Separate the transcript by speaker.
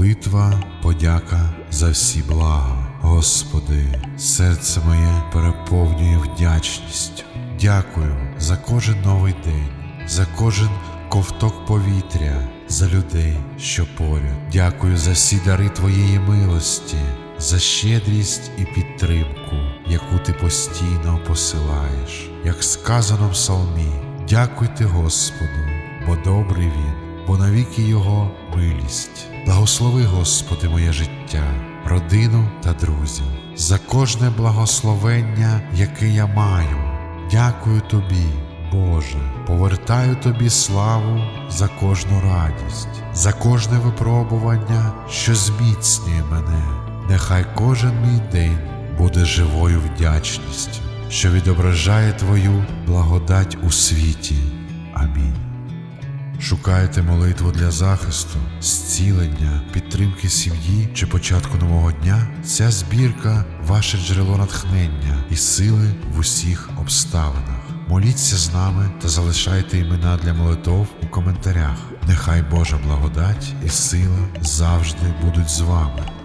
Speaker 1: Молитва, подяка за всі блага. Господи, серце моє переповнює вдячністю. Дякую за кожен новий день, за кожен ковток повітря, за людей, що поряд. Дякую за всі дари Твоєї милості, за щедрість і підтримку, яку ти постійно посилаєш. Як сказано в псалмі, дякуйте Господу, бо добрий Він, бо навіки Його милість. Благослови, Господи, моє життя, родину та друзів, за кожне благословення, яке я маю. Дякую Тобі, Боже, повертаю Тобі славу за кожну радість, за кожне випробування, що зміцнює мене. Нехай кожен мій день буде живою вдячністю, що відображає Твою благодать у світі. Амінь. Шукаєте молитву для захисту, зцілення, підтримки сім'ї чи початку нового дня? Ця збірка ваше джерело натхнення і сили в усіх обставинах. Моліться з нами та залишайте імена для молитов у коментарях. Нехай Божа благодать і сила завжди будуть з вами.